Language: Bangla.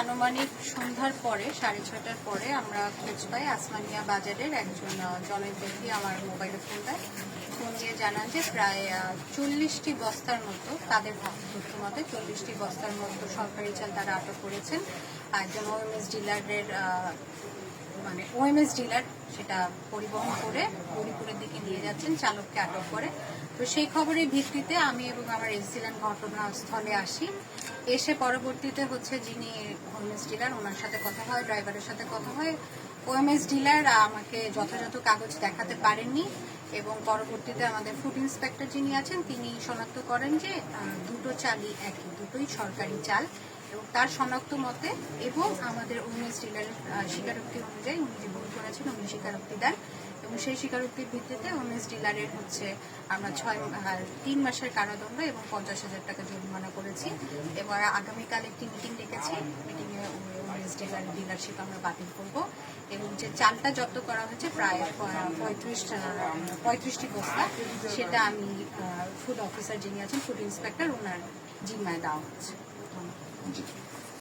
আনুমানিক সন্ধ্যার পরে সাড়ে ছটার পরে আমরা খোঁজ পাই আসমানিয়া বাজারের একজন আহ, জনের ব্যক্তি আমার মোবাইলে ফোন দেয়। ফোন দিয়ে জানান যে প্রায় চল্লিশটি বস্তার মতো তাদের তথ্য মতে চল্লিশটি বস্তার মতো সরকারি চাল তারা আটক করেছেন। একজন ওএমএস ডিলারের মানে ওএমএস ডিলার সেটা পরিবহন করে গৌরীপুরের দিকে নিয়ে যাচ্ছেন চালককে আটক করে। তো সেই খবরের ভিত্তিতে আমি এবং আমার এসিলেন ঘটনাস্থলে আসি। এসে পরবর্তীতে হচ্ছে যিনি ওএমএস ডিলার ওনার সাথে কথা হয় ড্রাইভারের সাথে কথা হয়। ওএমএস ডিলার আমাকে যথাযথ কাগজ দেখাতে পারেননি এবং পরবর্তীতে আমাদের ফুড ইন্সপেক্টর যিনি আছেন, তিনি শনাক্ত করেন যে দুটো চালই একই, দুটোই সরকারি চাল এবং তার শনাক্ত মতে এবং আমাদের উমেশ ডিলারের স্বীকারোক্তি অনুযায়ী উনি যে ভুল করেছেন, উনি স্বীকারোক্তি দেন। এবং সেই স্বীকারোক্তির ভিত্তিতে উমেশ ডিলারের হচ্ছে আমরা ছয় তিন মাসের কারাদণ্ড এবং পঞ্চাশ হাজার টাকা জরিমানা করেছি। এবার আগামীকাল একটি মিটিং ডেকেছি। মিটিংয়ে উমেশ ডিলারের ডিলারশিপ আমরা বাতিল করব এবং যে চালটা জব্দ করা হয়েছে প্রায় পঁয়ত্রিশ পঁয়ত্রিশটি বস্তা, সেটা আমি ফুড অফিসার যিনি আছেন ফুড ইন্সপেক্টর ওনার জিম্মায় দেওয়া হচ্ছে।